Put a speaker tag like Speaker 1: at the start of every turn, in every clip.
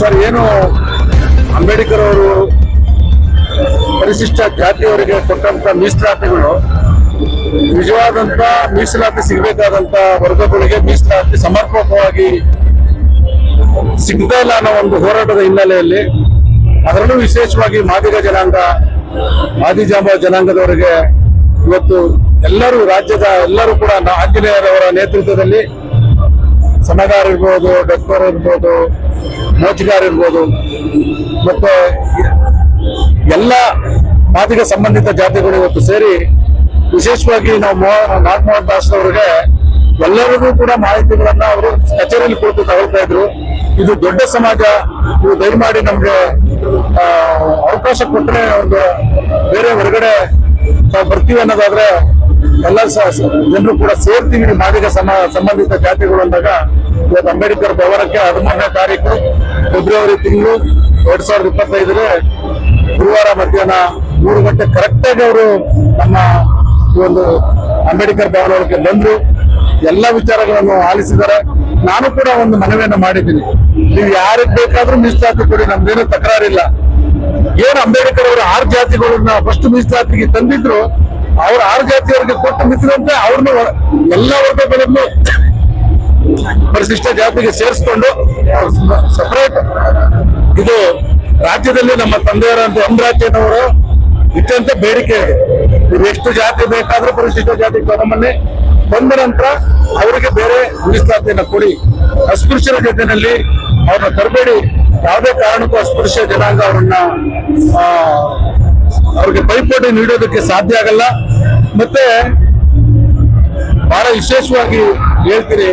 Speaker 1: Sir, ಏನು ಅಂಬೇಡ್ಕರ್ ಅವರು ಪರಿಶಿಷ್ಟ ಜಾತಿಯವರಿಗೆ ಕೊಟ್ಟಂತ ಮೀಸಲಾತಿಗಳು, ನಿಜವಾದಂತ ಮೀಸಲಾತಿ ಸಿಗಬೇಕಾದಂತ ವರ್ಗಗಳಿಗೆ ಮೀಸಲಾತಿ ಸಮರ್ಪಕವಾಗಿ ಸಿಗ್ತಾ ಇಲ್ಲ ಅನ್ನೋ ಒಂದು ಹೋರಾಟದ ಹಿನ್ನೆಲೆಯಲ್ಲಿ, ಅದರಲ್ಲೂ ವಿಶೇಷವಾಗಿ ಮಾದಿಗ ಜನಾಂಗ ಆದಿಜಾಂಬ ಜನಾಂಗದವರಿಗೆ ಇವತ್ತು ಎಲ್ಲರೂ ರಾಜ್ಯದ ಎಲ್ಲರೂ ಕೂಡ ಆಂಜನೇಯರವರ ನೇತೃತ್ವದಲ್ಲಿ ಸಣ್ಣಗಾರ್ ಇರ್ಬೋದು ಡಾಕ್ಟರ್ ಇರ್ಬೋದು ಮೋಚಿಗಾರ್ ಇರ್ಬೋದು ಮತ್ತೆ ಎಲ್ಲ ಮಾದಿಗ ಸಂಬಂಧಿತ ಜಾತಿಗಳು ಇವತ್ತು ಸೇರಿ ವಿಶೇಷವಾಗಿ ನಾವು ನಾಗಮೋಹನ್ ದಾಸ್ ಅವರಿಗೆ ಎಲ್ಲರಿಗೂ ಕೂಡ ಮಾಹಿತಿಗಳನ್ನ ಅವರು ಕಚೇರಿಯಲ್ಲಿ ಕುಳಿತು ತಗೊಳ್ತಾ ಇದ್ರು. ಇದು ದೊಡ್ಡ ಸಮಾಜ ನೀವು ದಯಮಾಡಿ ನಮ್ಗೆ ಅವಕಾಶ ಕೊಟ್ಟರೆ ಒಂದು ಬೇರೆ ಹೊರಗಡೆ ನಾವು ಬರ್ತೀವಿ ಅನ್ನೋದಾದ್ರೆ ಎಲ್ಲ ಜನರು ಕೂಡ ಸೇರ್ತೀವಿ. ಮಾದಿಗ ಸಮ, ಸಂಬಂಧಿತ ಜಾತಿಗಳು ಅಂದಾಗ ಇವತ್ತು ಅಂಬೇಡ್ಕರ್ ಭವನಕ್ಕೆ ಹದಿಮೂರನೇ ತಾರೀಕು, ಫೆಬ್ರವರಿ ತಿಂಗಳು, ಎರಡ್ ಸಾವಿರದ ಇಪ್ಪತ್ತೈದರೆ ಗುರುವಾರ ಮಧ್ಯಾಹ್ನ ಮೂರು ಗಂಟೆ ಕರೆಕ್ಟ್ ಆಗಿ ಅವರು ನಮ್ಮ ಈ ಒಂದು ಅಂಬೇಡ್ಕರ್ ಭವನಕ್ಕೆ ಬಂದ್ರು. ಎಲ್ಲ ವಿಚಾರಗಳನ್ನು ಆಲಿಸಿದ್ದಾರೆ. ನಾನು ಕೂಡ ಒಂದು ಮನವಿಯನ್ನು ಮಾಡಿದ್ದೀನಿ. ನೀವು ಯಾರಿಗೆ ಬೇಕಾದ್ರೂ ಮೀಸಲಾತಿ ಕೊಡಿ, ನಮ್ದೇನು ತಕರಾರಿಲ್ಲ. ಏನು ಅಂಬೇಡ್ಕರ್ ಅವರು ಆರು ಜಾತಿಗಳನ್ನ ಫಸ್ಟ್ ಮೀಸಲಾತಿಗೆ ತಂದಿದ್ರು, ಅವ್ರ ಆರು ಜಾತಿಯವರಿಗೆ ಕೊಟ್ಟು ಮಿಸಿದಂತೆ ಅವ್ರನ್ನ ಎಲ್ಲ ವರ್ಗಗಳನ್ನು ಪರಿಶಿಷ್ಟ ಜಾತಿಗೆ ಸೇರಿಸ್ಕೊಂಡು ಸಪರೇಟ್ ಇದು ರಾಜ್ಯದಲ್ಲಿ ನಮ್ಮ ತಂದೆಯವರಂತ ಒಂದು ರಾಜ್ಯದವರು ಇಟ್ಟಂತ ಬೇಡಿಕೆ ಇದೆ. ಎಷ್ಟು ಜಾತಿ ಬೇಕಾದ್ರೂ ಪರಿಶಿಷ್ಟ ಜಾತಿ ನಮ್ಮನ್ನೇ ಬಂದ ನಂತರ ಅವರಿಗೆ ಬೇರೆ ಮೀಸಲಾತಿಯನ್ನ ಕೊಡಿ. ಅಸ್ಪೃಶ್ಯರ ಜೊತೆಯಲ್ಲಿ ಅವ್ರನ್ನ ತರಬೇಡಿ. ಯಾವುದೇ ಕಾರಣಕ್ಕೂ ಅಸ್ಪೃಶ್ಯ ಜನಾಂಗ ಅವ್ರನ್ನ ಅವ್ರಿಗೆ ಪೈಪೋಟಿ ನೀಡೋದಕ್ಕೆ ಸಾಧ್ಯ ಆಗಲ್ಲ. ಮತ್ತೆ ಬಹಳ ವಿಶೇಷವಾಗಿ ಹೇಳ್ತೀನಿ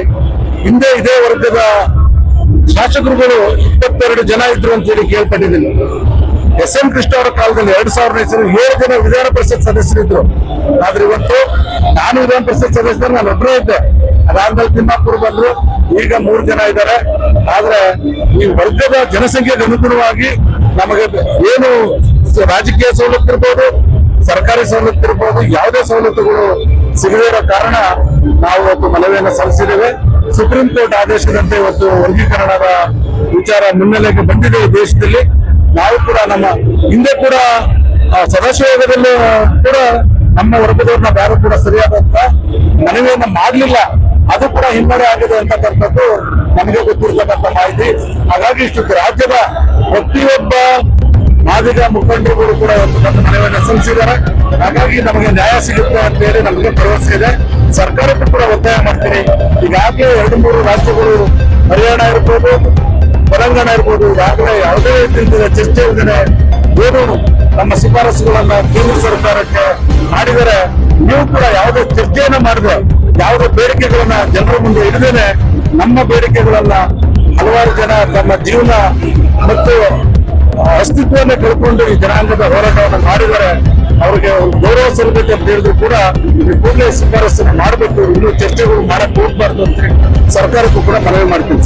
Speaker 1: ಹಿಂದೆ ಇದೇ ವರ್ಗದ ಶಾಸಕರುಗಳು ಇಪ್ಪತ್ತೆರಡು ಜನ ಇದ್ರು ಅಂತ ಹೇಳಿ ಕೇಳ್ಪಟ್ಟಿದ್ದೀನಿ. ಎಸ್ ಎಂ ಕೃಷ್ಣ ಅವರ ಕಾಲದಲ್ಲಿ ಎರಡ್ ಸಾವಿರದ ಹೆಸರು ಏಳು ಜನ ವಿಧಾನ ಪರಿಷತ್ ಸದಸ್ಯರಿದ್ರು ಆದ್ರೆ ಇವತ್ತು ನಾನು ವಿಧಾನ ಪರಿಷತ್ ಸದಸ್ಯರು ನಾನು ಒಬ್ಬರೇ ಇದ್ದೆ. ಅದಾದ್ಮೇಲೆ ತಿಮ್ಮಾಪುರ್ ಬಂದ್ರು. ಈಗ ಮೂರು ಜನ ಇದ್ದಾರೆ. ಆದ್ರೆ ಈ ವರ್ಗದ ಜನಸಂಖ್ಯೆಗೆ ಅನುಗುಣವಾಗಿ ನಮಗೆ ಏನು ರಾಜಕೀಯ ಸವಲತ್ತು ಇರ್ಬೋದು, ಸರ್ಕಾರಿ ಸವಲತ್ತು ಇರ್ಬೋದು, ಯಾವುದೇ ಸವಲತ್ತುಗಳು ಸಿಗದೇ ಇರೋ ಕಾರಣ ನಾವು ಇವತ್ತು ಮನವಿಯನ್ನು ಸಲ್ಲಿಸಿದ್ದೇವೆ. ಸುಪ್ರೀಂ ಕೋರ್ಟ್ ಆದೇಶದಂತೆ ಇವತ್ತು ವರ್ಗೀಕರಣದ ವಿಚಾರ ಮುನ್ನೆಲೆಗೆ ಬಂದಿದೆ ದೇಶದಲ್ಲಿ. ನಾವು ಕೂಡ ನಮ್ಮ ಹಿಂದೆ ಕೂಡ ಆ, ಸದಾಶಿವಯೋಗದಲ್ಲಿ ಕೂಡ ನಮ್ಮ ವರ್ಗದವ್ರನ್ನ ಯಾರು ಕೂಡ ಸರಿಯಾದಂತ ಮನವಿಯನ್ನ ಮಾಡಲಿಲ್ಲ. ಅದು ಕೂಡ ಹಿನ್ನಡೆ ಆಗಿದೆ ಅಂತಕ್ಕಂಥದ್ದು ನಮಗೆ ಗೊತ್ತಿರ್ತಕ್ಕಂಥ ಮಾಹಿತಿ. ಹಾಗಾಗಿ ಇಷ್ಟು ರಾಜ್ಯದ ಪ್ರತಿಯೊಬ್ಬ ಮಾದಿಗ ಮುಖಂಡರುಗಳು ಕೂಡ ಒಂದು ನನ್ನ ಮನವಿಯನ್ನು ಸಲ್ಲಿಸಿದ್ದಾರೆ. ಹಾಗಾಗಿ ನಮಗೆ ನ್ಯಾಯ ಸಿಗುತ್ತೆ ಅಂತ ಹೇಳಿ ನಮಗೆ ಭರವಸೆ ಇದೆ. ಸರ್ಕಾರಕ್ಕೂ ಕೂಡ ಒತ್ತಾಯ ಮಾಡ್ತೀನಿ. ಈಗಾಗಲೇ ಎರಡು ಮೂರು ರಾಜ್ಯಗಳು, ಹರಿಯಾಣ ಇರ್ಬೋದು, ತೆಲಂಗಾಣ ಇರ್ಬೋದು ಈಗಾಗಲೇ ಯಾವುದೇ ರೀತಿಯಿಂದ ಚರ್ಚೆ ಇಲ್ಲದೆ ಏನು ನಮ್ಮ ಶಿಫಾರಸುಗಳನ್ನ ಕೇಂದ್ರ ಸರ್ಕಾರಕ್ಕೆ ಮಾಡಿದರೆ, ನೀವು ಕೂಡ ಯಾವುದೇ ಚರ್ಚೆಯನ್ನ ಮಾಡಿದ್ರೆ ಯಾವುದೇ ಬೇಡಿಕೆಗಳನ್ನ ಜನರ ಮುಂದೆ ಇಡದೇನೆ ನಮ್ಮ ಬೇಡಿಕೆಗಳನ್ನ ಹಲವಾರು ಜನ ತಮ್ಮ ಜೀವನ ಮತ್ತು ಅಸ್ತಿತ್ವವನ್ನೇ ಕಳ್ಕೊಂಡು ಈ ಜನಾಂಗದ ಹೋರಾಟವನ್ನು ಮಾಡಿದರೆ ಅವರಿಗೆ ಒಂದು ಗೌರವ ಸಲ್ಲಬೇಕು ಅಂತ ಹೇಳಿದ್ರು ಕೂಡ ಇಲ್ಲಿ ಕೂಡಲೇ ಶಿಫಾರಸನ್ನು ಮಾಡಬೇಕು. ಇನ್ನೂ ಚರ್ಚೆಗಳು ಮಾಡಕ್ ಹೋಗ್ಬಾರ್ದು ಅಂತ ಸರ್ಕಾರಕ್ಕೂ ಕೂಡ ಮನವಿ ಮಾಡ್ತೀನಿ